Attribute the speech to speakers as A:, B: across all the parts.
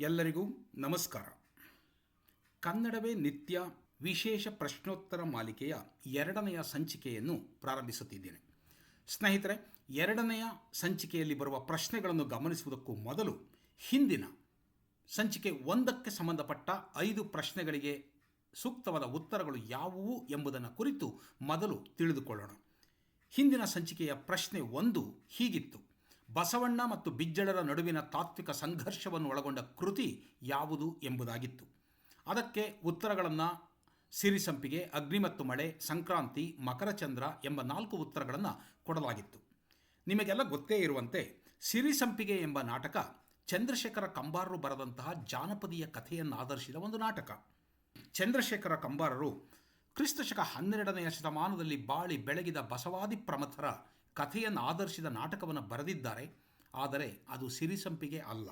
A: ಎಲ್ಲರಿಗೂ ನಮಸ್ಕಾರ. ಕನ್ನಡವೇ ನಿತ್ಯ ವಿಶೇಷ ಪ್ರಶ್ನೋತ್ತರ ಮಾಲಿಕೆಯ ಎರಡನೆಯ ಸಂಚಿಕೆಯನ್ನು ಪ್ರಾರಂಭಿಸುತ್ತಿದ್ದೇನೆ. ಸ್ನೇಹಿತರೆ, ಎರಡನೆಯ ಸಂಚಿಕೆಯಲ್ಲಿ ಬರುವ ಪ್ರಶ್ನೆಗಳನ್ನು ಗಮನಿಸುವುದಕ್ಕೂ ಮೊದಲು ಹಿಂದಿನ ಸಂಚಿಕೆ ಒಂದಕ್ಕೆ ಸಂಬಂಧಪಟ್ಟ ಐದು ಪ್ರಶ್ನೆಗಳಿಗೆ ಸೂಕ್ತವಾದ ಉತ್ತರಗಳು ಯಾವುವು ಎಂಬುದನ್ನು ಕುರಿತು ಮೊದಲು ತಿಳಿದುಕೊಳ್ಳೋಣ. ಹಿಂದಿನ ಸಂಚಿಕೆಯ ಪ್ರಶ್ನೆ ಒಂದು ಹೀಗಿತ್ತು. ಬಸವಣ್ಣ ಮತ್ತು ಬಿಜ್ಜಳರ ನಡುವಿನ ತಾತ್ವಿಕ ಸಂಘರ್ಷವನ್ನು ಒಳಗೊಂಡ ಕೃತಿ ಯಾವುದು ಎಂಬುದಾಗಿತ್ತು. ಅದಕ್ಕೆ ಉತ್ತರಗಳನ್ನು ಸಿರಿಸಂಪಿಗೆ, ಅಗ್ನಿ ಮತ್ತು ಮಳೆ, ಸಂಕ್ರಾಂತಿ, ಮಕರಚಂದ್ರ ಎಂಬ ನಾಲ್ಕು ಉತ್ತರಗಳನ್ನು ಕೊಡಲಾಗಿತ್ತು. ನಿಮಗೆಲ್ಲ ಗೊತ್ತೇ ಇರುವಂತೆ ಸಿರಿಸಂಪಿಗೆ ಎಂಬ ನಾಟಕ ಚಂದ್ರಶೇಖರ ಕಂಬಾರರು ಬರೆದಂತಹ ಜಾನಪದೀಯ ಕಥೆಯನ್ನು ಆಧರಿಸಿದ ಒಂದು ನಾಟಕ. ಚಂದ್ರಶೇಖರ ಕಂಬಾರರು ಕ್ರಿಸ್ತಶಕ ಹನ್ನೆರಡನೆಯ ಶತಮಾನದಲ್ಲಿ ಬಾಳಿ ಬೆಳಗಿದ ಬಸವಾದಿ ಪ್ರಮಥರ ಕಥೆಯನ್ನು ಆಧರಿಸಿದ ನಾಟಕವನ್ನು ಬರೆದಿದ್ದಾರೆ. ಆದರೆ ಅದು ಸಿರಿಸಂಪಿಗೆ ಅಲ್ಲ.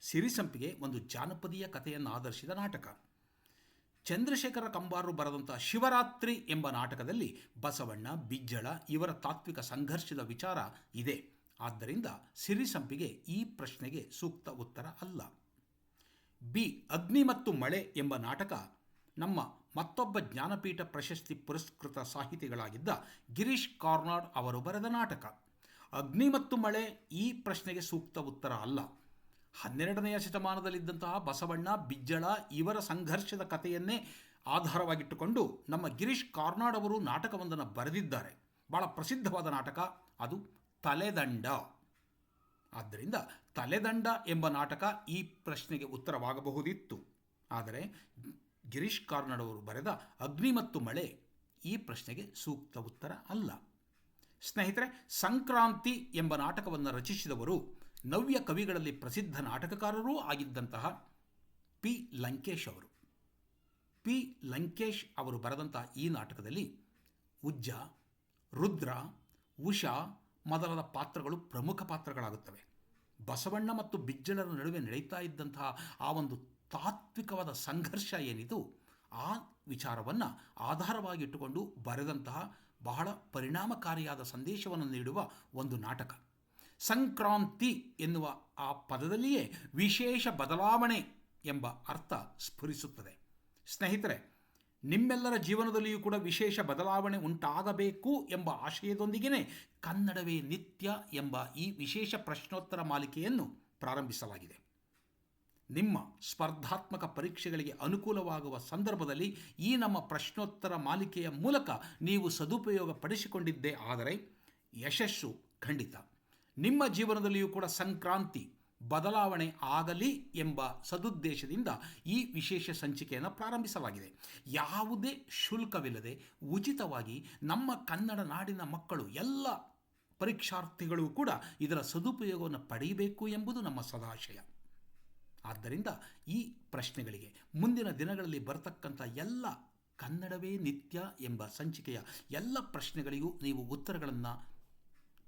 A: ಸಿರಿಸಂಪಿಗೆ ಒಂದು ಜಾನಪದೀಯ ಕಥೆಯನ್ನು ಆಧರಿಸಿದ ನಾಟಕ. ಚಂದ್ರಶೇಖರ ಕಂಬಾರರು ಬರೆದಂಥ ಶಿವರಾತ್ರಿ ಎಂಬ ನಾಟಕದಲ್ಲಿ ಬಸವಣ್ಣ, ಬಿಜ್ಜಳ ಇವರ ತಾತ್ವಿಕ ಸಂಘರ್ಷದ ವಿಚಾರ ಇದೆ. ಆದ್ದರಿಂದ ಸಿರಿಸಂಪಿಗೆ ಈ ಪ್ರಶ್ನೆಗೆ ಸೂಕ್ತ ಉತ್ತರ ಅಲ್ಲ. ಬಿ, ಅಗ್ನಿ ಮತ್ತು ಮಳೆ ಎಂಬ ನಾಟಕ ನಮ್ಮ ಮತ್ತೊಬ್ಬ ಜ್ಞಾನಪೀಠ ಪ್ರಶಸ್ತಿ ಪುರಸ್ಕೃತ ಸಾಹಿತಿಗಳಾಗಿದ್ದ ಗಿರೀಶ್ ಕಾರ್ನಾಡ್ ಅವರು ಬರೆದ ನಾಟಕ. ಅಗ್ನಿ ಮತ್ತು ಮಳೆ ಈ ಪ್ರಶ್ನೆಗೆ ಸೂಕ್ತ ಉತ್ತರ ಅಲ್ಲ. ಹನ್ನೆರಡನೆಯ ಶತಮಾನದಲ್ಲಿದ್ದಂತಹ ಬಸವಣ್ಣ, ಬಿಜ್ಜಳ ಇವರ ಸಂಘರ್ಷದ ಕಥೆಯನ್ನೇ ಆಧಾರವಾಗಿಟ್ಟುಕೊಂಡು ನಮ್ಮ ಗಿರೀಶ್ ಕಾರ್ನಾಡ್ ಅವರು ನಾಟಕವೊಂದನ್ನು ಬರೆದಿದ್ದಾರೆ. ಭಾಳ ಪ್ರಸಿದ್ಧವಾದ ನಾಟಕ ಅದು ತಲೆದಂಡ. ಆದ್ದರಿಂದ ತಲೆದಂಡ ಎಂಬ ನಾಟಕ ಈ ಪ್ರಶ್ನೆಗೆ ಉತ್ತರವಾಗಬಹುದಿತ್ತು. ಆದರೆ ಗಿರೀಶ್ ಕಾರ್ನಾಡ್ ಅವರು ಬರೆದ ಅಗ್ನಿ ಮತ್ತು ಮಳೆ ಈ ಪ್ರಶ್ನೆಗೆ ಸೂಕ್ತ ಉತ್ತರ ಅಲ್ಲ. ಸ್ನೇಹಿತರೆ, ಸಂಕ್ರಾಂತಿ ಎಂಬ ನಾಟಕವನ್ನು ರಚಿಸಿದವರು ನವ್ಯ ಕವಿಗಳಲ್ಲಿ ಪ್ರಸಿದ್ಧ ನಾಟಕಕಾರರೂ ಆಗಿದ್ದಂತಹ ಪಿ. ಲಂಕೇಶ್ ಅವರು. ಪಿ. ಲಂಕೇಶ್ ಅವರು ಬರೆದಂತಹ ಈ ನಾಟಕದಲ್ಲಿ ಉಜ್ಜ, ರುದ್ರ, ಉಷಾ ಮೊದಲಾದ ಪಾತ್ರಗಳು ಪ್ರಮುಖ ಪಾತ್ರಗಳಾಗುತ್ತವೆ. ಬಸವಣ್ಣ ಮತ್ತು ಬಿಜ್ಜಳರ ನಡುವೆ ನಡೆಯುತ್ತಾ ಇದ್ದಂತಹ ಆ ಒಂದು ತಾತ್ವಿಕವಾದ ಸಂಘರ್ಷ ಏನಿದು? ಆ ವಿಚಾರವನ್ನು ಆಧಾರವಾಗಿಟ್ಟುಕೊಂಡು ಬರೆದಂತಹ ಬಹಳ ಪರಿಣಾಮಕಾರಿಯಾದ ಸಂದೇಶವನ್ನು ನೀಡುವ ಒಂದು ನಾಟಕ. ಸಂಕ್ರಾಂತಿ ಎನ್ನುವ ಆ ಪದದಲ್ಲಿಯೇ ವಿಶೇಷ ಬದಲಾವಣೆ ಎಂಬ ಅರ್ಥ ಸ್ಫುರಿಸುತ್ತದೆ. ಸ್ನೇಹಿತರೆ, ನಿಮ್ಮೆಲ್ಲರ ಜೀವನದಲ್ಲಿಯೂ ಕೂಡ ವಿಶೇಷ ಬದಲಾವಣೆ ಉಂಟಾಗಬೇಕು ಎಂಬ ಆಶಯದೊಂದಿಗೆ ಕನ್ನಡವೇ ನಿತ್ಯ ಎಂಬ ಈ ವಿಶೇಷ ಪ್ರಶ್ನೋತ್ತರ ಮಾಲಿಕೆಯನ್ನು ಪ್ರಾರಂಭಿಸಲಾಗಿದೆ. ನಿಮ್ಮ ಸ್ಪರ್ಧಾತ್ಮಕ ಪರೀಕ್ಷೆಗಳಿಗೆ ಅನುಕೂಲವಾಗುವ ಸಂದರ್ಭದಲ್ಲಿ ಈ ನಮ್ಮ ಪ್ರಶ್ನೋತ್ತರ ಮಾಲಿಕೆಯ ಮೂಲಕ ನೀವು ಸದುಪಯೋಗ ಪಡಿಸಿಕೊಂಡಿದ್ದೇ ಆದರೆ ಯಶಸ್ಸು ಖಂಡಿತ. ನಿಮ್ಮ ಜೀವನದಲ್ಲಿಯೂ ಕೂಡ ಸಂಕ್ರಾಂತಿ ಬದಲಾವಣೆ ಆಗಲಿ ಎಂಬ ಸದುದ್ದೇಶದಿಂದ ಈ ವಿಶೇಷ ಸಂಚಿಕೆಯನ್ನು ಪ್ರಾರಂಭಿಸಲಾಗಿದೆ. ಯಾವುದೇ ಶುಲ್ಕವಿಲ್ಲದೆ ಉಚಿತವಾಗಿ ನಮ್ಮ ಕನ್ನಡ ನಾಡಿನ ಮಕ್ಕಳು ಎಲ್ಲ ಪರೀಕ್ಷಾರ್ಥಿಗಳು ಕೂಡ ಇದರ ಸದುಪಯೋಗವನ್ನು ಪಡೆಯಬೇಕು ಎಂಬುದು ನಮ್ಮ ಸದಾಶಯ. ಆದ್ದರಿಂದ ಈ ಪ್ರಶ್ನೆಗಳಿಗೆ ಮುಂದಿನ ದಿನಗಳಲ್ಲಿ ಬರತಕ್ಕಂಥ ಎಲ್ಲ ಕನ್ನಡವೇ ನಿತ್ಯ ಎಂಬ ಸಂಚಿಕೆಯ ಎಲ್ಲ ಪ್ರಶ್ನೆಗಳಿಗೂ ನೀವು ಉತ್ತರಗಳನ್ನು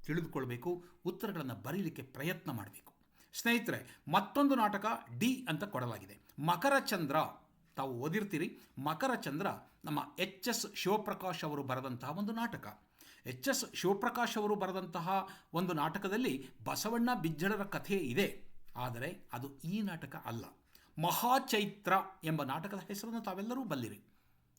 A: ತಿಳಿದುಕೊಳ್ಬೇಕು, ಉತ್ತರಗಳನ್ನು ಬರೀಲಿಕ್ಕೆ ಪ್ರಯತ್ನ ಮಾಡಬೇಕು. ಸ್ನೇಹಿತರೆ, ಮತ್ತೊಂದು ನಾಟಕ ಡಿ ಅಂತ ಕೊಡಲಾಗಿದೆ. ಮಕರಚಂದ್ರ ತಾವು ಓದಿರ್ತೀರಿ ಮಕರಚಂದ್ರ ನಮ್ಮ ಎಚ್ ಎಸ್ ಶಿವಪ್ರಕಾಶ್ ಅವರು ಬರೆದಂತಹ ಒಂದು ನಾಟಕ. ಎಚ್ ಎಸ್ ಶಿವಪ್ರಕಾಶ್ ಅವರು ಬರೆದಂತಹ ಒಂದು ನಾಟಕದಲ್ಲಿ ಬಸವಣ್ಣ ಬಿಜ್ಜಳರ ಕಥೆ ಇದೆ. ಆದರೆ ಅದು ಈ ನಾಟಕ ಅಲ್ಲ. ಮಹಾಚೈತ್ರ ಎಂಬ ನಾಟಕದ ಹೆಸರನ್ನು ತಾವೆಲ್ಲರೂ ಬಲ್ಲಿರಿ.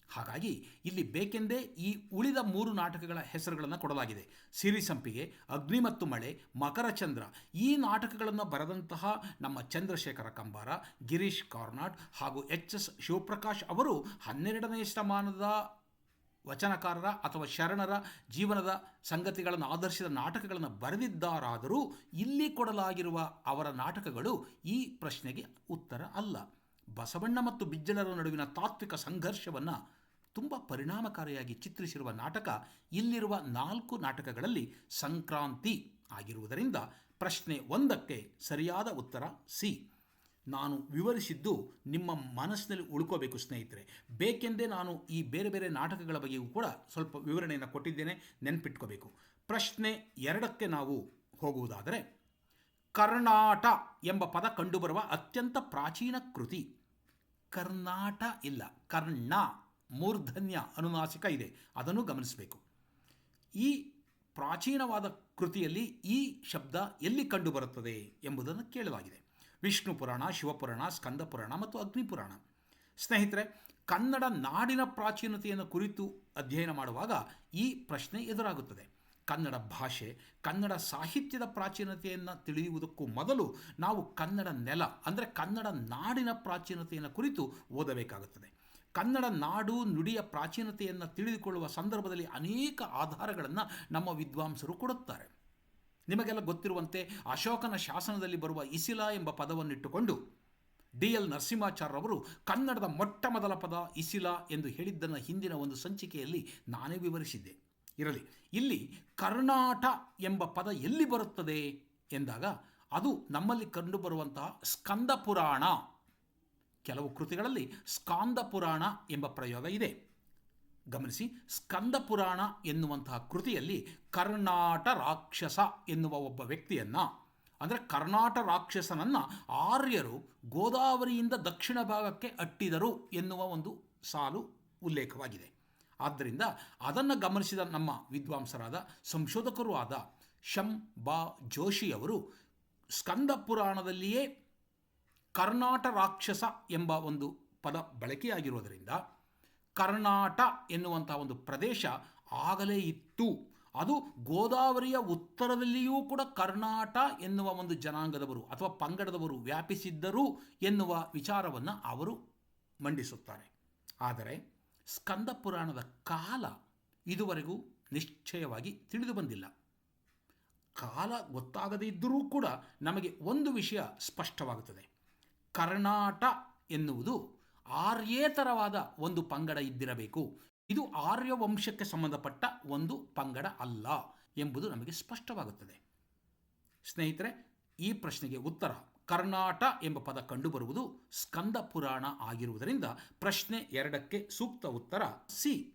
A: ಹಾಗಾಗಿ ಇಲ್ಲಿ ಬೇಕೆಂದೇ ಈ ಉಳಿದ ಮೂರು ನಾಟಕಗಳ ಹೆಸರುಗಳನ್ನು ಕೊಡಲಾಗಿದೆ. ಸಿರಿಸಂಪಿಗೆ, ಅಗ್ನಿ ಮತ್ತು ಮಳೆ ಮಕರಚಂದ್ರ ಈ ನಾಟಕಗಳನ್ನು ಬರೆದಂತಹ ನಮ್ಮ ಚಂದ್ರಶೇಖರ ಕಂಬಾರ, ಗಿರೀಶ್ ಕಾರ್ನಾಡ್ ಹಾಗೂ ಎಚ್ ಎಸ್ ಶಿವಪ್ರಕಾಶ್ ಅವರು ಹನ್ನೆರಡನೇ ಶತಮಾನದ ವಚನಕಾರರ ಅಥವಾ ಶರಣರ ಜೀವನದ ಸಂಗತಿಗಳನ್ನು ಆಧರಿಸಿದ ನಾಟಕಗಳನ್ನು ಬರೆದಿದ್ದಾರಾದರೂ ಇಲ್ಲಿ ಕೊಡಲಾಗಿರುವ ಅವರ ನಾಟಕಗಳು ಈ ಪ್ರಶ್ನೆಗೆ ಉತ್ತರ ಅಲ್ಲ. ಬಸವಣ್ಣ ಮತ್ತು ಬಿಜ್ಜಳರ ನಡುವಿನ ತಾತ್ವಿಕ ಸಂಘರ್ಷವನ್ನು ತುಂಬ ಪರಿಣಾಮಕಾರಿಯಾಗಿ ಚಿತ್ರಿಸಿರುವ ನಾಟಕ ಇಲ್ಲಿರುವ ನಾಲ್ಕು ನಾಟಕಗಳಲ್ಲಿ ಸಂಕ್ರಾಂತಿ ಆಗಿರುವುದರಿಂದ ಪ್ರಶ್ನೆ ಒಂದಕ್ಕೆ ಸರಿಯಾದ ಉತ್ತರ ಸಿ. ನಾನು ವಿವರಿಸಿದ್ದು ನಿಮ್ಮ ಮನಸ್ಸಿನಲ್ಲಿ ಉಳ್ಕೋಬೇಕು ಸ್ನೇಹಿತರೆ. ಬೇಕೆಂದೇ ನಾನು ಈ ಬೇರೆ ಬೇರೆ ನಾಟಕಗಳ ಬಗ್ಗೆಯೂ ಕೂಡ ಸ್ವಲ್ಪ ವಿವರಣೆಯನ್ನು ಕೊಟ್ಟಿದ್ದೇನೆ, ನೆನಪಿಟ್ಕೋಬೇಕು. ಪ್ರಶ್ನೆ ಎರಡಕ್ಕೆ ನಾವು ಹೋಗುವುದಾದರೆ, ಕರ್ನಾಟ ಎಂಬ ಪದ ಕಂಡುಬರುವ ಅತ್ಯಂತ ಪ್ರಾಚೀನ ಕೃತಿ. ಕರ್ನಾಟ ಇಲ್ಲ, ಕರ್ಣ, ಮೂರ್ಧನ್ಯ, ಅನುನಾಸಿಕ ಇದೆ. ಅದನ್ನು ಗಮನಿಸಬೇಕು. ಈ ಪ್ರಾಚೀನವಾದ ಕೃತಿಯಲ್ಲಿ ಈ ಶಬ್ದ ಎಲ್ಲಿ ಕಂಡುಬರುತ್ತದೆ ಎಂಬುದನ್ನು ಕೇಳಲಾಗಿದೆ. ವಿಷ್ಣು ಪುರಾಣ ಶಿವಪುರಾಣ ಸ್ಕಂದ ಪುರಾಣ ಮತ್ತು ಅಗ್ನಿಪುರಾಣ ಸ್ನೇಹಿತರೆ, ಕನ್ನಡ ನಾಡಿನ ಪ್ರಾಚೀನತೆಯನ್ನು ಕುರಿತು ಅಧ್ಯಯನ ಮಾಡುವಾಗ ಈ ಪ್ರಶ್ನೆ ಎದುರಾಗುತ್ತದೆ. ಕನ್ನಡ ಭಾಷೆ, ಕನ್ನಡ ಸಾಹಿತ್ಯದ ಪ್ರಾಚೀನತೆಯನ್ನು ತಿಳಿಯುವುದಕ್ಕೂ ಮೊದಲು ನಾವು ಕನ್ನಡ ನೆಲ, ಅಂದರೆ ಕನ್ನಡ ನಾಡಿನ ಪ್ರಾಚೀನತೆಯನ್ನು ಕುರಿತು ಓದಬೇಕಾಗುತ್ತದೆ. ಕನ್ನಡ ನಾಡು ನುಡಿಯ ಪ್ರಾಚೀನತೆಯನ್ನು ತಿಳಿದುಕೊಳ್ಳುವ ಸಂದರ್ಭದಲ್ಲಿ ಅನೇಕ ಆಧಾರಗಳನ್ನು ನಮ್ಮ ವಿದ್ವಾಂಸರು ಕೊಡುತ್ತಾರೆ. ನಿಮಗೆಲ್ಲ ಗೊತ್ತಿರುವಂತೆ ಅಶೋಕನ ಶಾಸನದಲ್ಲಿ ಬರುವ ಇಸಿಲ ಎಂಬ ಪದವನ್ನಿಟ್ಟುಕೊಂಡು ಡಿ ಎಲ್ ನರಸಿಂಹಾಚಾರ್ಯರವರು ಕನ್ನಡದ ಮೊಟ್ಟ ಮೊದಲ ಪದ ಇಸಿಲ ಎಂದು ಹೇಳಿದ್ದನ್ನು ಹಿಂದಿನ ಒಂದು ಸಂಚಿಕೆಯಲ್ಲಿ ನಾನೇ ವಿವರಿಸಿದ್ದೆ. ಇರಲಿ, ಇಲ್ಲಿ ಕರ್ನಾಟ ಎಂಬ ಪದ ಎಲ್ಲಿ ಬರುತ್ತದೆ ಎಂದಾಗ ಅದು ನಮ್ಮಲ್ಲಿ ಕಂಡುಬರುವಂತಹ ಸ್ಕಂದ ಪುರಾಣ. ಕೆಲವು ಕೃತಿಗಳಲ್ಲಿ ಸ್ಕಾಂದ ಪುರಾಣ ಎಂಬ ಪ್ರಯೋಗ ಇದೆ. ಗಮನಿಸಿ ಸ್ಕಂದ ಪುರಾಣ ಎನ್ನುವಂತಹ ಕೃತಿಯಲ್ಲಿ ಕರ್ನಾಟ ರಾಕ್ಷಸ ಎನ್ನುವ ಒಬ್ಬ ವ್ಯಕ್ತಿಯನ್ನು, ಅಂದರೆ ಕರ್ನಾಟ ರಾಕ್ಷಸನನ್ನು ಆರ್ಯರು ಗೋದಾವರಿಯಿಂದ ದಕ್ಷಿಣ ಭಾಗಕ್ಕೆ ಅಟ್ಟಿದರು ಎನ್ನುವ ಒಂದು ಸಾಲು ಉಲ್ಲೇಖವಾಗಿದೆ. ಆದ್ದರಿಂದ ಅದನ್ನು ಗಮನಿಸಿದ ನಮ್ಮ ವಿದ್ವಾಂಸರಾದ ಸಂಶೋಧಕರೂ ಆದ ಶಂ ಬಾ ಜೋಶಿಯವರು ಸ್ಕಂದ ಪುರಾಣದಲ್ಲಿಯೇ ಕರ್ನಾಟ ರಾಕ್ಷಸ ಎಂಬ ಒಂದು ಪದ ಬಳಕೆಯಾಗಿರುವುದರಿಂದ ಕರ್ನಾಟ ಎನ್ನುವಂಥ ಒಂದು ಪ್ರದೇಶ ಆಗಲೇ ಇತ್ತು. ಅದು ಗೋದಾವರಿಯ ಉತ್ತರದಲ್ಲಿಯೂ ಕೂಡ ಕರ್ನಾಟ ಎನ್ನುವ ಒಂದು ಜನಾಂಗದವರು ಅಥವಾ ಪಂಗಡದವರು ವ್ಯಾಪಿಸಿದ್ದರು ಎನ್ನುವ ವಿಚಾರವನ್ನು ಅವರು ಮಂಡಿಸುತ್ತಾರೆ. ಆದರೆ ಸ್ಕಂದ ಪುರಾಣದ ಕಾಲ ಇದುವರೆಗೂ ನಿಶ್ಚಯವಾಗಿ ತಿಳಿದು ಬಂದಿಲ್ಲ. ಕಾಲ ಗೊತ್ತಾಗದೇ ಇದ್ದರೂ ಕೂಡ ನಮಗೆ ಒಂದು ವಿಷಯ ಸ್ಪಷ್ಟವಾಗುತ್ತದೆ. ಕರ್ನಾಟ ಎನ್ನುವುದು ಆರ್ಯೇತರವಾದ ಒಂದು ಪಂಗಡ ಇದ್ದಿರಬೇಕು. ಇದು ಆರ್ಯ ವಂಶಕ್ಕೆ ಸಂಬಂಧಪಟ್ಟ ಒಂದು ಪಂಗಡ ಅಲ್ಲ ಎಂಬುದು ನಮಗೆ ಸ್ಪಷ್ಟವಾಗುತ್ತದೆ. ಸ್ನೇಹಿತರೆ, ಈ ಪ್ರಶ್ನೆಗೆ ಉತ್ತರ ಕರ್ನಾಟ ಎಂಬ ಪದ ಕಂಡುಬರುವುದು ಸ್ಕಂದ ಪುರಾಣ ಆಗಿರುವುದರಿಂದ ಪ್ರಶ್ನೆ ಎರಡಕ್ಕೆ ಸೂಕ್ತ ಉತ್ತರ ಸಿ.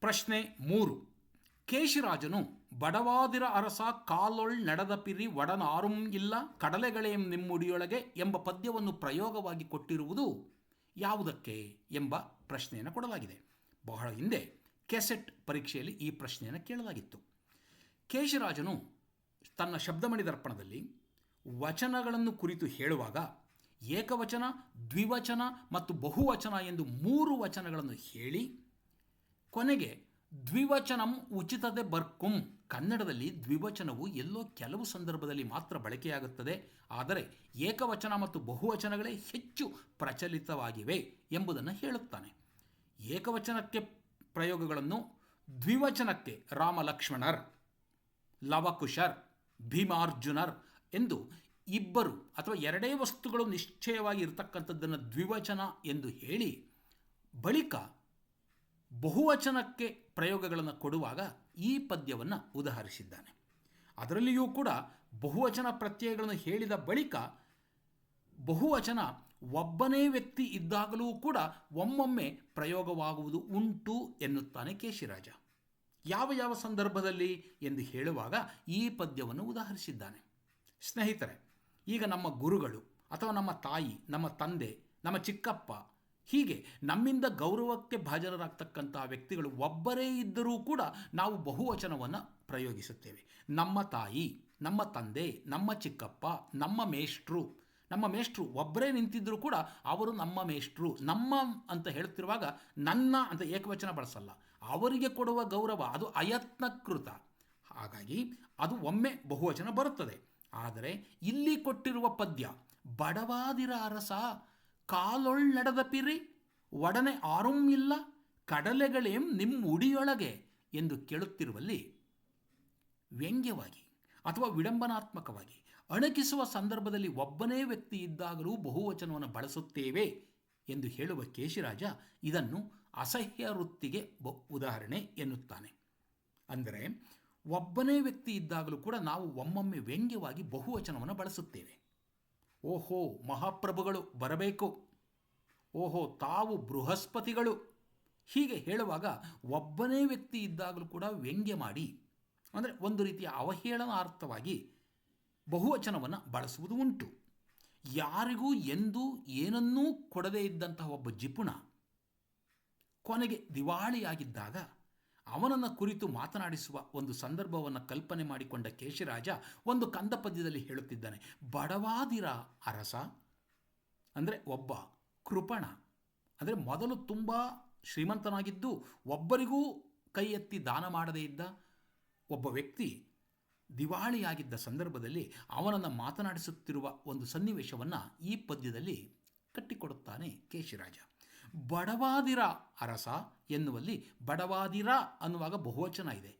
A: ಪ್ರಶ್ನೆ ಮೂರು. ಕೇಶಿರಾಜನು ಬಡವಾದಿರ ಅರಸ ಕಾಲೊಳ್ ನಡೆದ ಪಿರಿ ಒಡನಾರುಂ ಇಲ್ಲ, ಕಡಲೆಗಳೇ ನಿಮ್ಮುಡಿಯೊಳಗೆ ಎಂಬ ಪದ್ಯವನ್ನು ಪ್ರಯೋಗವಾಗಿ ಕೊಟ್ಟಿರುವುದು ಯಾವುದಕ್ಕೆ ಎಂಬ ಪ್ರಶ್ನೆಯನ್ನು ಕೊಡಲಾಗಿದೆ. ಬಹಳ ಹಿಂದೆ ಕೆಸೆಟ್ ಪರೀಕ್ಷೆಯಲ್ಲಿ ಈ ಪ್ರಶ್ನೆಯನ್ನು ಕೇಳಲಾಗಿತ್ತು. ಕೇಶರಾಜನು ತನ್ನ ಶಬ್ದಮಣಿ ದರ್ಪಣದಲ್ಲಿ ವಚನಗಳನ್ನು ಕುರಿತು ಹೇಳುವಾಗ ಏಕವಚನ, ದ್ವಿವಚನ ಮತ್ತು ಬಹುವಚನ ಎಂದು ಮೂರು ವಚನಗಳನ್ನು ಹೇಳಿ ಕೊನೆಗೆ ದ್ವಿವಚನಂ ಉಚಿತತೆ ಬರ್ಕುಂ. ಕನ್ನಡದಲ್ಲಿ ದ್ವಿವಚನವು ಎಲ್ಲೋ ಕೆಲವು ಸಂದರ್ಭದಲ್ಲಿ ಮಾತ್ರ ಬಳಕೆಯಾಗುತ್ತದೆ. ಆದರೆ ಏಕವಚನ ಮತ್ತು ಬಹುವಚನಗಳೇ ಹೆಚ್ಚು ಪ್ರಚಲಿತವಾಗಿವೆ ಎಂಬುದನ್ನು ಹೇಳುತ್ತಾನೆ. ಏಕವಚನಕ್ಕೆ ಪ್ರಯೋಗಗಳನ್ನು ದ್ವಿವಚನಕ್ಕೆ ರಾಮ ಲಕ್ಷ್ಮಣರ್ ಲವಕುಶರ್, ಭೀಮಾರ್ಜುನರ್ ಎಂದು ಇಬ್ಬರು ಅಥವಾ ಎರಡೇ ವಸ್ತುಗಳು ನಿಶ್ಚಯವಾಗಿ ಇರತಕ್ಕಂಥದ್ದನ್ನು ದ್ವಿವಚನ ಎಂದು ಹೇಳಿ ಬಳಿಕ ಬಹುವಚನಕ್ಕೆ ಪ್ರಯೋಗಗಳನ್ನು ಕೊಡುವಾಗ ಈ ಪದ್ಯವನ್ನು ಉದಾಹರಿಸಿದ್ದಾನೆ. ಅದರಲ್ಲಿಯೂ ಕೂಡ ಬಹುವಚನ ಪ್ರತ್ಯಯಗಳನ್ನು ಹೇಳಿದ ಬಳಿಕ ಬಹುವಚನ ಒಬ್ಬನೇ ವ್ಯಕ್ತಿ ಇದ್ದಾಗಲೂ ಕೂಡ ಒಮ್ಮೊಮ್ಮೆ ಪ್ರಯೋಗವಾಗುವುದು ಉಂಟು ಎನ್ನುತ್ತಾನೆ ಕೇಶಿರಾಜ. ಯಾವ ಯಾವ ಸಂದರ್ಭದಲ್ಲಿ ಎಂದು ಹೇಳುವಾಗ ಈ ಪದ್ಯವನ್ನು ಉದಾಹರಿಸಿದ್ದಾನೆ. ಸ್ನೇಹಿತರೆ, ಈಗ ನಮ್ಮ ಗುರುಗಳು ಅಥವಾ ನಮ್ಮ ತಾಯಿ, ನಮ್ಮ ತಂದೆ, ನಮ್ಮ ಚಿಕ್ಕಪ್ಪ ಹೀಗೆ ನಮ್ಮಿಂದ ಗೌರವಕ್ಕೆ ಭಾಜನರಾಗ್ತಕ್ಕಂಥ ವ್ಯಕ್ತಿಗಳು ಒಬ್ಬರೇ ಇದ್ದರೂ ಕೂಡ ನಾವು ಬಹುವಚನವನ್ನು ಪ್ರಯೋಗಿಸುತ್ತೇವೆ. ನಮ್ಮ ತಾಯಿ, ನಮ್ಮ ತಂದೆ, ನಮ್ಮ ಚಿಕ್ಕಪ್ಪ, ನಮ್ಮ ಮೇಷ್ಟ್ರು ನಮ್ಮ ಮೇಷ್ಟ್ರು ಒಬ್ಬರೇ ನಿಂತಿದ್ದರೂ ಕೂಡ ಅವರು ನಮ್ಮ ಮೇಷ್ಟ್ರು, ನಮ್ಮ ಅಂತ ಹೇಳ್ತಿರುವಾಗ ನನ್ನ ಅಂತ ಏಕವಚನ ಬಳಸಲ್ಲ. ಅವರಿಗೆ ಕೊಡುವ ಗೌರವ ಅದು ಅಯತ್ನಕೃತ. ಹಾಗಾಗಿ ಅದು ಒಮ್ಮೆ ಬಹುವಚನ ಬರುತ್ತದೆ. ಆದರೆ ಇಲ್ಲಿ ಕೊಟ್ಟಿರುವ ಪದ್ಯ ಬಡವಾದಿರ ಅರಸ ಕಾಲೊಳ್ ನಡೆದ ಪಿರಿ, ಒಡನೆ ಆರುಂ ಇಲ್ಲ, ಕಡಲೆಗಳೇಂ ನಿಮ್ಮ ಉಡಿಯೊಳಗೆ ಎಂದು ಕೇಳುತ್ತಿರುವಲ್ಲಿ ವ್ಯಂಗ್ಯವಾಗಿ ಅಥವಾ ವಿಡಂಬನಾತ್ಮಕವಾಗಿ ಅಣಕಿಸುವ ಸಂದರ್ಭದಲ್ಲಿ ಒಬ್ಬನೇ ವ್ಯಕ್ತಿ ಇದ್ದಾಗಲೂ ಬಹುವಚನವನ್ನು ಬಳಸುತ್ತೇವೆ ಎಂದು ಹೇಳುವ ಕೇಶಿರಾಜ ಇದನ್ನು ಅಸಹ್ಯ ವೃತ್ತಿಗೆ ಬ ಉದಾಹರಣೆ ಎನ್ನುತ್ತಾನೆ. ಅಂದರೆ ಒಬ್ಬನೇ ವ್ಯಕ್ತಿ ಇದ್ದಾಗಲೂ ಕೂಡ ನಾವು ಒಮ್ಮೊಮ್ಮೆ ವ್ಯಂಗ್ಯವಾಗಿ ಬಹುವಚನವನ್ನು ಬಳಸುತ್ತೇವೆ. ಓಹೋ, ಮಹಾಪ್ರಭುಗಳು ಬರಬೇಕು. ಓಹೋ, ತಾವು ಬೃಹಸ್ಪತಿಗಳು. ಹೀಗೆ ಹೇಳುವಾಗ ಒಬ್ಬನೇ ವ್ಯಕ್ತಿ ಇದ್ದಾಗಲೂ ಕೂಡ ವ್ಯಂಗ್ಯ ಮಾಡಿ, ಅಂದರೆ ಒಂದು ರೀತಿಯ ಅವಹೇಳನಾರ್ಥವಾಗಿ ಬಹುವಚನವನ್ನು ಬಳಸುವುದು ಉಂಟು. ಯಾರಿಗೂ ಎಂದೂ ಏನನ್ನೂ ಕೊಡದೇ ಇದ್ದಂತಹ ಒಬ್ಬ ಜಿಪುಣ ಕೊನೆಗೆ ದಿವಾಳಿಯಾಗಿದ್ದಾಗ ಅವನನ್ನು ಕುರಿತು ಮಾತನಾಡಿಸುವ ಒಂದು ಸಂದರ್ಭವನ್ನು ಕಲ್ಪನೆ ಮಾಡಿಕೊಂಡ ಕೇಶಿರಾಜ ಒಂದು ಕಂದ ಪದ್ಯದಲ್ಲಿ ಹೇಳುತ್ತಿದ್ದಾನೆ. ಬಡವಾದಿರ ಅರಸ, ಅಂದರೆ ಒಬ್ಬ ಕೃಪಣ, ಅಂದರೆ ಮೊದಲು ತುಂಬ ಶ್ರೀಮಂತನಾಗಿದ್ದು ಒಬ್ಬರಿಗೂ ಕೈ ಎತ್ತಿ ದಾನ ಮಾಡದೇ ಇದ್ದ ಒಬ್ಬ ವ್ಯಕ್ತಿ ದಿವಾಳಿಯಾಗಿದ್ದ ಸಂದರ್ಭದಲ್ಲಿ ಅವನನ್ನು ಮಾತನಾಡಿಸುತ್ತಿರುವ ಒಂದು ಸನ್ನಿವೇಶವನ್ನು ಈ ಪದ್ಯದಲ್ಲಿ ಕಟ್ಟಿಕೊಡುತ್ತಾನೆ ಕೇಶಿರಾಜ. ಬಡವಾದಿರ ಅರಸ ಎನ್ನುವಲ್ಲಿ ಬಡವಾದಿರ ಅನ್ನುವಾಗ ಬಹುವಚನ ಇದೆ.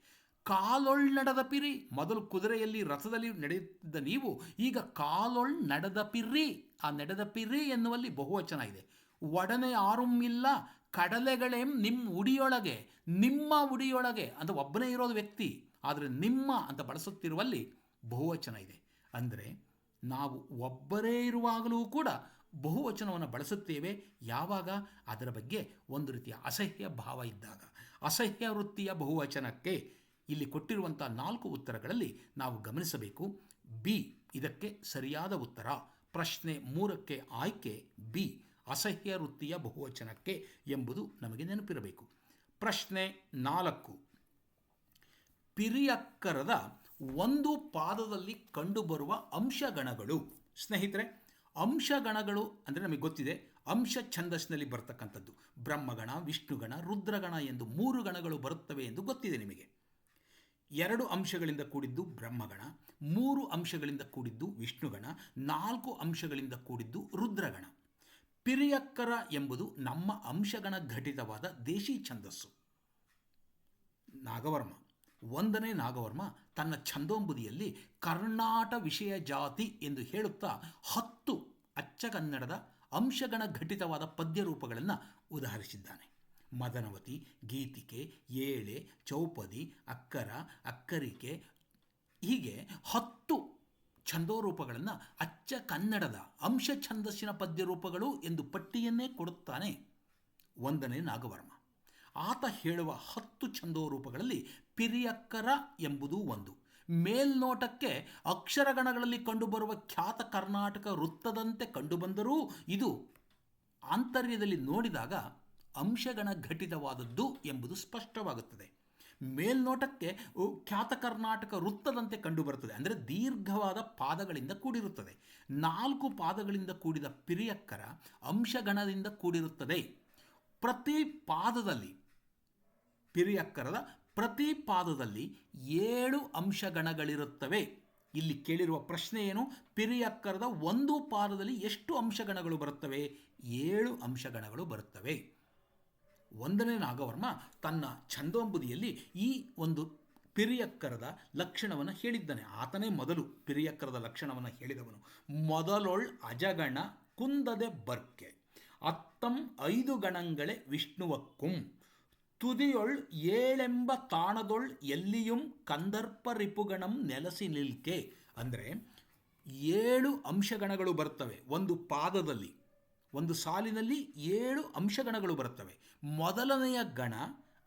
A: ಕಾಲೊಳ್ ನಡೆದ ಪಿರಿ, ಮೊದಲು ಕುದುರೆಯಲ್ಲಿ ರಥದಲ್ಲಿ ನಡೆಯುತ್ತಿದ್ದ ನೀವು, ಈಗ ಕಾಲೊಳ್ ನಡೆದ ಪಿರ್ರಿ ಆ ನಡೆದ ಪಿರ್ರಿ ಎನ್ನುವಲ್ಲಿ ಬಹುವಚನ ಇದೆ. ಒಡನೆ ಆರುಮ್ಮಿಲ್ಲ ಕಡಲೆಗಳೇ ನಿಮ್ಮ ಉಡಿಯೊಳಗೆ ನಿಮ್ಮ ಉಡಿಯೊಳಗೆ ಅಂತ ಒಬ್ಬನೇ ಇರೋದು ವ್ಯಕ್ತಿ, ಆದರೆ ನಿಮ್ಮ ಅಂತ ಬಳಸುತ್ತಿರುವಲ್ಲಿ ಬಹುವಚನ ಇದೆ. ಅಂದರೆ ನಾವು ಒಬ್ಬರೇ ಇರುವಾಗಲೂ ಕೂಡ ಬಹುವಚನವನ್ನು ಬಳಸುತ್ತೇವೆ, ಯಾವಾಗ? ಅದರ ಬಗ್ಗೆ ಒಂದು ರೀತಿಯ ಅಸಹ್ಯ ಭಾವ ಇದ್ದಾಗ. ಅಸಹ್ಯ ವೃತ್ತಿಯ ಬಹುವಚನಕ್ಕೆ ಇಲ್ಲಿ ಕೊಟ್ಟಿರುವಂಥ ನಾಲ್ಕು ಉತ್ತರಗಳಲ್ಲಿ ನಾವು ಗಮನಿಸಬೇಕು. ಬಿ, ಇದಕ್ಕೆ ಸರಿಯಾದ ಉತ್ತರ. ಪ್ರಶ್ನೆ ಮೂರಕ್ಕೆ ಆಯ್ಕೆ. ಬಿ, ಅಸಹ್ಯ ವೃತ್ತಿಯ ಬಹುವಚನಕ್ಕೆ ಎಂಬುದು ನಮಗೆ ನೆನಪಿರಬೇಕು. ಪ್ರಶ್ನೆ ನಾಲ್ಕು. ಪಿರಿಯಕ್ಕರದ ಒಂದು ಪಾದದಲ್ಲಿ ಕಂಡುಬರುವ ಅಂಶಗಣಗಳು. ಸ್ನೇಹಿತರೆ ಅಂಶಗಣಗಳು ಅಂದರೆ ನಮಗೆ ಗೊತ್ತಿದೆ, ಅಂಶ ಛಂದಸ್ಸಿನಲ್ಲಿ ಬರ್ತಕ್ಕಂಥದ್ದು. ಬ್ರಹ್ಮಗಣ, ವಿಷ್ಣುಗಣ, ರುದ್ರಗಣ ಎಂದು ಮೂರು ಗಣಗಳು ಬರುತ್ತವೆ ಎಂದು ಗೊತ್ತಿದೆ ನಿಮಗೆ. ಎರಡು ಅಂಶಗಳಿಂದ ಕೂಡಿದ್ದು ಬ್ರಹ್ಮಗಣ, ಮೂರು ಅಂಶಗಳಿಂದ ಕೂಡಿದ್ದು ವಿಷ್ಣುಗಣ, ನಾಲ್ಕು ಅಂಶಗಳಿಂದ ಕೂಡಿದ್ದು ರುದ್ರಗಣ. ಪಿರಿಯಕ್ಕರ ಎಂಬುದು ನಮ್ಮ ಅಂಶಗಣ ಘಟಿತವಾದ ದೇಶಿ ಛಂದಸ್ಸು. ನಾಗವರ್ಮ. ಒಂದನೇ ನಾಗವರ್ಮ ತನ್ನ ಛಂದೋಂಬುದಿಯಲ್ಲಿ ಕರ್ನಾಟ ವಿಷಯ ಜಾತಿ ಎಂದು ಹೇಳುತ್ತಾ ಹತ್ತು ಅಚ್ಚಗನ್ನಡದ ಅಂಶಗಣ ಘಟಿತವಾದ ಪದ್ಯರೂಪಗಳನ್ನು ಉದಾಹರಿಸಿದ್ದಾನೆ. ಮದನವತಿ, ಗೀತಿಕೆ, ಏಳೆ, ಚೌಪದಿ, ಅಕ್ಕರ, ಅಕ್ಕರಿಕೆ ಹೀಗೆ ಹತ್ತು ಛಂದೋರೂಪಗಳನ್ನು ಅಚ್ಚ ಕನ್ನಡದ ಅಂಶ ಛಂದಸ್ಸಿನ ಪದ್ಯರೂಪಗಳು ಎಂದು ಪಟ್ಟಿಯನ್ನೇ ಕೊಡುತ್ತಾನೆ ಒಂದನೇ ನಾಗವರ್ಮ. ಆತ ಹೇಳುವ ಹತ್ತು ಛಂದೋರೂಪಗಳಲ್ಲಿ ಪಿರಿಯಕ್ಕರ ಎಂಬುದು ಒಂದು. ಮೇಲ್ನೋಟಕ್ಕೆ ಅಕ್ಷರಗಣಗಳಲ್ಲಿ ಕಂಡುಬರುವ ಖ್ಯಾತ ಕರ್ನಾಟಕ ವೃತ್ತದಂತೆ ಕಂಡುಬಂದರೂ ಇದು ಆಂತರ್ಯದಲ್ಲಿ ನೋಡಿದಾಗ ಅಂಶಗಣ ಘಟಿತವಾದದ್ದು ಎಂಬುದು ಸ್ಪಷ್ಟವಾಗುತ್ತದೆ. ಮೇಲ್ನೋಟಕ್ಕೆ ಖ್ಯಾತ ಕರ್ನಾಟಕ ವೃತ್ತದಂತೆ ಕಂಡುಬರುತ್ತದೆ. ಅಂದರೆ ದೀರ್ಘವಾದ ಪಾದಗಳಿಂದ ಕೂಡಿರುತ್ತದೆ. ನಾಲ್ಕು ಪಾದಗಳಿಂದ ಕೂಡಿದ ಪಿರಿಯಕ್ಕರ ಅಂಶಗಣದಿಂದ ಕೂಡಿರುತ್ತದೆ. ಪ್ರತಿ ಪಾದದಲ್ಲಿ ಪಿರಿಯಕ್ಕರದ ಪ್ರತಿ ಪಾದದಲ್ಲಿ ಏಳು ಅಂಶಗಣಗಳಿರುತ್ತವೆ. ಇಲ್ಲಿ ಕೇಳಿರುವ ಪ್ರಶ್ನೆ ಏನು? ಪಿರಿಯಕ್ಕರದ ಒಂದು ಪಾದದಲ್ಲಿ ಎಷ್ಟು ಅಂಶಗಣಗಳು ಬರುತ್ತವೆ? ಏಳು ಅಂಶಗಣಗಳು ಬರುತ್ತವೆ. ಒಂದನೇ ನಾಗವರ್ಮ ತನ್ನ ಛಂದೋಂಬುದಿಯಲ್ಲಿ ಈ ಒಂದು ಪಿರಿಯಕ್ಕರದ ಲಕ್ಷಣವನ್ನು ಹೇಳಿದ್ದಾನೆ. ಆತನೇ ಮೊದಲು ಪಿರಿಯಕ್ಕರದ ಲಕ್ಷಣವನ್ನು ಹೇಳಿದವನು. ಮೊದಲೊಳ್ ಅಜಗಣ ಕುಂದದೆ ಬರ್ಕೆ. ಅತ್ತಂ ಐದು ಗಣಂಗಳೇ ವಿಷ್ಣುವಕ್ಕುಂ. ತುದಿಯೊಳ್ ಏಳೆಂಬ ತಾಣದೊಳ್ ಎಲ್ಲಿಯೂ ಕಂದರ್ಪ ರಿಪುಗಣಂ ನೆಲಸಿ ನಿಲ್ಕೆ. ಅಂದರೆ ಏಳು ಅಂಶಗಣಗಳು ಬರ್ತವೆ ಒಂದು ಪಾದದಲ್ಲಿ. ಒಂದು ಸಾಲಿನಲ್ಲಿ ಏಳು ಅಂಶಗಣಗಳು ಬರ್ತವೆ. ಮೊದಲನೆಯ ಗಣ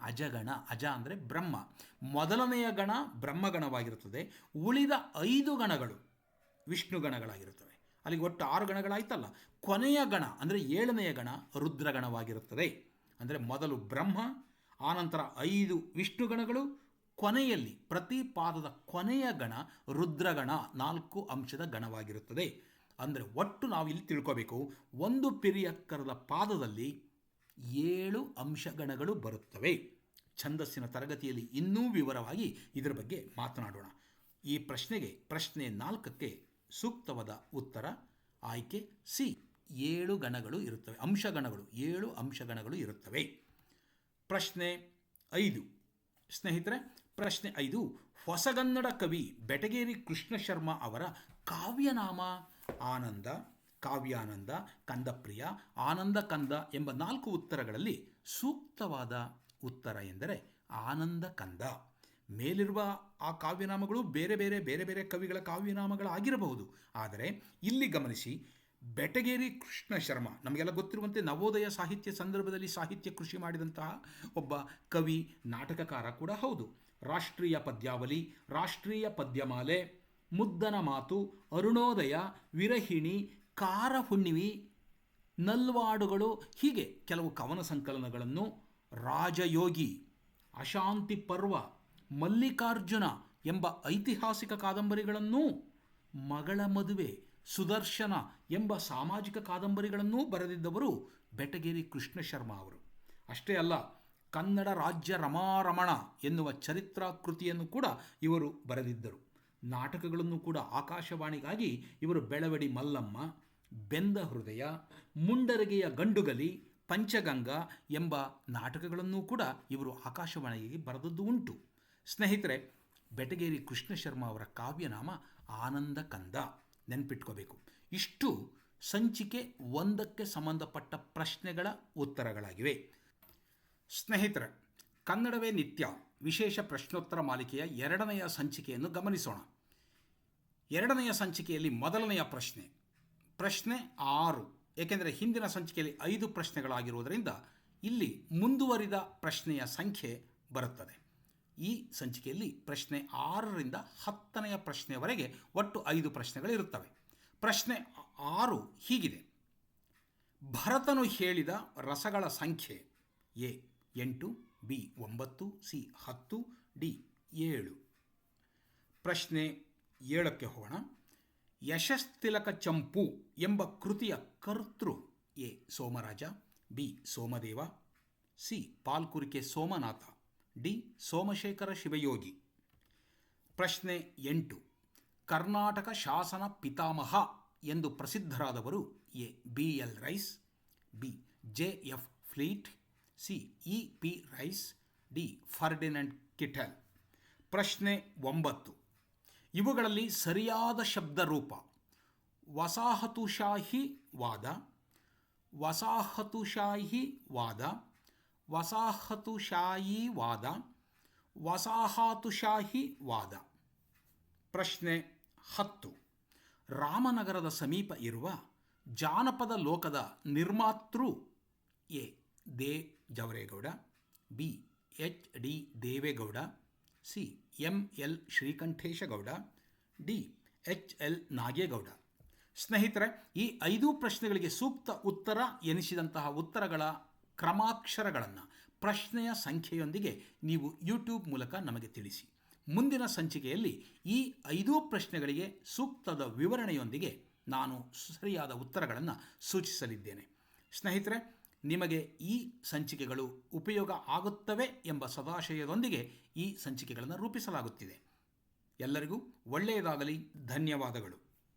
A: ಅಜಗಣ. ಅಜ ಅಂದರೆ ಬ್ರಹ್ಮ. ಮೊದಲನೆಯ ಗಣ ಬ್ರಹ್ಮಗಣವಾಗಿರುತ್ತದೆ. ಉಳಿದ ಐದು ಗಣಗಳು ವಿಷ್ಣು ಗಣಗಳಾಗಿರುತ್ತವೆ. ಅಲ್ಲಿಗೆ ಒಟ್ಟು ಆರು ಗಣಗಳಾಯ್ತಲ್ಲ. ಕೊನೆಯ ಗಣ ಅಂದರೆ ಏಳನೆಯ ಗಣ ರುದ್ರಗಣವಾಗಿರುತ್ತದೆ. ಅಂದರೆ ಮೊದಲು ಬ್ರಹ್ಮ ಆನಂತರ ಐದು ವಿಷ್ಣು ಗಣಗಳು ಕೊನೆಯಲ್ಲಿ ಪ್ರತಿ ಪಾದದ ಕೊನೆಯ ಗಣ ರುದ್ರಗಣ ನಾಲ್ಕು ಅಂಶದ ಗಣವಾಗಿರುತ್ತದೆ. ಅಂದರೆ ಒಟ್ಟು ನಾವು ಇಲ್ಲಿ ತಿಳ್ಕೋಬೇಕು. ಒಂದು ಪಿರಿಯಕ್ಕರದ ಪಾದದಲ್ಲಿ ಏಳು ಅಂಶಗಣಗಳು ಬರುತ್ತವೆ. ಛಂದಸ್ಸಿನ ತರಗತಿಯಲ್ಲಿ ಇನ್ನೂ ವಿವರವಾಗಿ ಇದರ ಬಗ್ಗೆ ಮಾತನಾಡೋಣ. ಈ ಪ್ರಶ್ನೆಗೆ ಪ್ರಶ್ನೆ ನಾಲ್ಕಕ್ಕೆ ಸೂಕ್ತವಾದ ಉತ್ತರ, ಆಯ್ಕೆ ಸಿ. ಏಳು ಗಣಗಳು ಇರುತ್ತವೆ. ಅಂಶಗಣಗಳು, ಏಳು ಅಂಶಗಣಗಳು ಇರುತ್ತವೆ. ಪ್ರಶ್ನೆ ಐದು. ಸ್ನೇಹಿತರೆ, ಪ್ರಶ್ನೆ ಐದು. ಹೊಸಗನ್ನಡ ಕವಿ ಬೆಟಗೇರಿ ಕೃಷ್ಣ ಶರ್ಮ ಅವರ ಕಾವ್ಯನಾಮ ಆನಂದ, ಕಾವ್ಯಾನಂದ, ಕಂದಪ್ರಿಯ, ಆನಂದ ಕಂದ ಎಂಬ ನಾಲ್ಕು ಉತ್ತರಗಳಲ್ಲಿ ಸೂಕ್ತವಾದ ಉತ್ತರ ಎಂದರೆ ಆನಂದ ಕಂದ. ಮೇಲಿರುವ ಆ ಕಾವ್ಯನಾಮಗಳು ಬೇರೆ ಬೇರೆ ಬೇರೆ ಬೇರೆ ಕವಿಗಳ ಕಾವ್ಯನಾಮಗಳಾಗಿರಬಹುದು. ಆದರೆ ಇಲ್ಲಿ ಗಮನಿಸಿ ಬೆಟಗೇರಿ ಕೃಷ್ಣ ಶರ್ಮ. ನಮಗೆಲ್ಲ ಗೊತ್ತಿರುವಂತೆ ನವೋದಯ ಸಾಹಿತ್ಯ ಸಂದರ್ಭದಲ್ಲಿ ಸಾಹಿತ್ಯ ಕೃಷಿ ಮಾಡಿದಂತಹ ಒಬ್ಬ ಕವಿ, ನಾಟಕಕಾರ ಕೂಡ ಹೌದು. ರಾಷ್ಟ್ರೀಯ ಪದ್ಯಾವಲಿ, ರಾಷ್ಟ್ರೀಯ ಪದ್ಯಮಾಲೆ, ಮುದ್ದನ ಮಾತು, ಅರುಣೋದಯ, ವಿರಹಿಣಿ ಕಾರ ಹುಣ್ಣಿವಿ ನಲ್ವಾಡುಗಳು ಹೀಗೆ ಕೆಲವು ಕವನ ಸಂಕಲನಗಳನ್ನು ರಾಜಯೋಗಿ, ಅಶಾಂತಿ ಪರ್ವ, ಮಲ್ಲಿಕಾರ್ಜುನ ಎಂಬ ಐತಿಹಾಸಿಕ ಕಾದಂಬರಿಗಳನ್ನೂ ಮಗಳ ಮದುವೆ ಸುದರ್ಶನ ಎಂಬ ಸಾಮಾಜಿಕ ಕಾದಂಬರಿಗಳನ್ನೂ ಬರೆದಿದ್ದವರು ಬೆಟಗೇರಿ ಕೃಷ್ಣ ಶರ್ಮಾ ಅವರು. ಅಷ್ಟೇ ಅಲ್ಲ, ಕನ್ನಡ ರಾಜ್ಯ ರಮಾರಮಣ ಎನ್ನುವ ಚರಿತ್ರಾ ಕೃತಿಯನ್ನು ಕೂಡ ಇವರು ಬರೆದಿದ್ದರು. ನಾಟಕಗಳನ್ನು ಕೂಡ ಆಕಾಶವಾಣಿಗಾಗಿ ಇವರು ಬೆಳವಡಿ ಮಲ್ಲಮ್ಮ, ಬೆಂದ ಹೃದಯ, ಮುಂಡರಗೆಯ ಗಂಡುಗಲಿ, ಪಂಚಗಂಗಾ ಎಂಬ ನಾಟಕಗಳನ್ನೂ ಕೂಡ ಇವರು ಆಕಾಶವಾಣಿಗೆ ಬರೆದದ್ದು ಉಂಟು. ಸ್ನೇಹಿತರೆ, ಬೆಟಗೇರಿ ಕೃಷ್ಣ ಶರ್ಮ ಅವರ ಕಾವ್ಯನಾಮ ಆನಂದ ಕಂದ ನೆನ್ಪಿಟ್ಕೋಬೇಕು. ಇಷ್ಟು ಸಂಚಿಕೆ ಒಂದಕ್ಕೆ ಸಂಬಂಧಪಟ್ಟ ಪ್ರಶ್ನೆಗಳ ಉತ್ತರಗಳಾಗಿವೆ. ಸ್ನೇಹಿತರೆ, ಕನ್ನಡವೇ ನಿತ್ಯ ವಿಶೇಷ ಪ್ರಶ್ನೋತ್ತರ ಮಾಲಿಕೆಯ ಎರಡನೆಯ ಸಂಚಿಕೆಯನ್ನು ಗಮನಿಸೋಣ. ಎರಡನೆಯ ಸಂಚಿಕೆಯಲ್ಲಿ ಮೊದಲನೆಯ ಪ್ರಶ್ನೆ. ಪ್ರಶ್ನೆ ಆರು, ಏಕೆಂದರೆ ಹಿಂದಿನ ಸಂಚಿಕೆಯಲ್ಲಿ ಐದು ಪ್ರಶ್ನೆಗಳಾಗಿರುವುದರಿಂದ ಇಲ್ಲಿ ಮುಂದುವರಿದ ಪ್ರಶ್ನೆಯ ಸಂಖ್ಯೆ ಬರುತ್ತದೆ. ಈ ಸಂಚಿಕೆಯಲ್ಲಿ ಪ್ರಶ್ನೆ ಆರರಿಂದ ಹತ್ತನೆಯ ಪ್ರಶ್ನೆವರೆಗೆ ಒಟ್ಟು ಐದು ಪ್ರಶ್ನೆಗಳಿರುತ್ತವೆ. ಪ್ರಶ್ನೆ ಆರು ಹೀಗಿದೆ. ಭರತನು ಹೇಳಿದ ರಸಗಳ ಸಂಖ್ಯೆ ಎ ಎಂಟು, ಬಿ ಒಂಬತ್ತು, ಸಿ ಹತ್ತು, ಡಿ ಏಳು. ಪ್ರಶ್ನೆ ಏಳಕ್ಕೆ ಹೋಗೋಣ. ಯಶಸ್ತಿಲಕ ಚಂಪು ಎಂಬ ಕೃತಿಯ ಕರ್ತೃ A Somaraja, B Somadeva, C Palkurike Somanatha. D Somashekhara Shivayogi. ಪ್ರಶ್ನೆ ಎಂಟು. ಕರ್ನಾಟಕ ಶಾಸನ ಪಿತಾಮಹ ಎಂದು ಪ್ರಸಿದ್ಧರಾದವರು A. B. L. Rice, B. J. F. Fleet, C. E. P. Rice, D. Ferdinand Kittel. ಪ್ರಶ್ನೆ ಒಂಬತ್ತು. ಇವುಗಳಲ್ಲಿ ಸರಿಯಾದ ಶಬ್ದರೂಪ ವಸಾಹತುಶಾಹಿ ವಾದ ವಸಾಹತುಶಾಹಿ ವಾದ ವಸಾಹತುಶಾಹಿ ವಾದ ವಸಾಹತುಶಾಹಿ ವಾದ. ಪ್ರಶ್ನೆ ಹತ್ತು. ರಾಮನಗರದ ಸಮೀಪ ಇರುವ ಜಾನಪದ ಲೋಕದ ನಿರ್ಮಾತೃ A. De. Javaregowda, B. H. D. Deve Gowda, C. M. L. Shrikanteshagowda, D. H. L. Nagegowda. ಸ್ನೇಹಿತರೆ, ಈ ಐದು ಪ್ರಶ್ನೆಗಳಿಗೆ ಸೂಕ್ತ ಉತ್ತರ ಎನಿಸಿದಂತಹ ಉತ್ತರಗಳ ಕ್ರಮಾಕ್ಷರಗಳನ್ನು, ಪ್ರಶ್ನೆಯ ಸಂಖ್ಯೆಯೊಂದಿಗೆ ನೀವು ಯೂಟ್ಯೂಬ್ ಮೂಲಕ ನಮಗೆ ತಿಳಿಸಿ. ಮುಂದಿನ ಸಂಚಿಕೆಯಲ್ಲಿ ಈ ಐದೂ ಪ್ರಶ್ನೆಗಳಿಗೆ ಸೂಕ್ತದ ವಿವರಣೆಯೊಂದಿಗೆ ನಾನು ಸರಿಯಾದ ಉತ್ತರಗಳನ್ನು ಸೂಚಿಸಲಿದ್ದೇನೆ. ಸ್ನೇಹಿತರೆ, ನಿಮಗೆ ಈ ಸಂಚಿಕೆಗಳು ಉಪಯೋಗ ಆಗುತ್ತವೆ ಎಂಬ ಸದಾಶಯದೊಂದಿಗೆ ಈ ಸಂಚಿಕೆಗಳನ್ನು ರೂಪಿಸಲಾಗುತ್ತಿದೆ. ಎಲ್ಲರಿಗೂ ಒಳ್ಳೆಯದಾಗಲಿ. ಧನ್ಯವಾದಗಳು.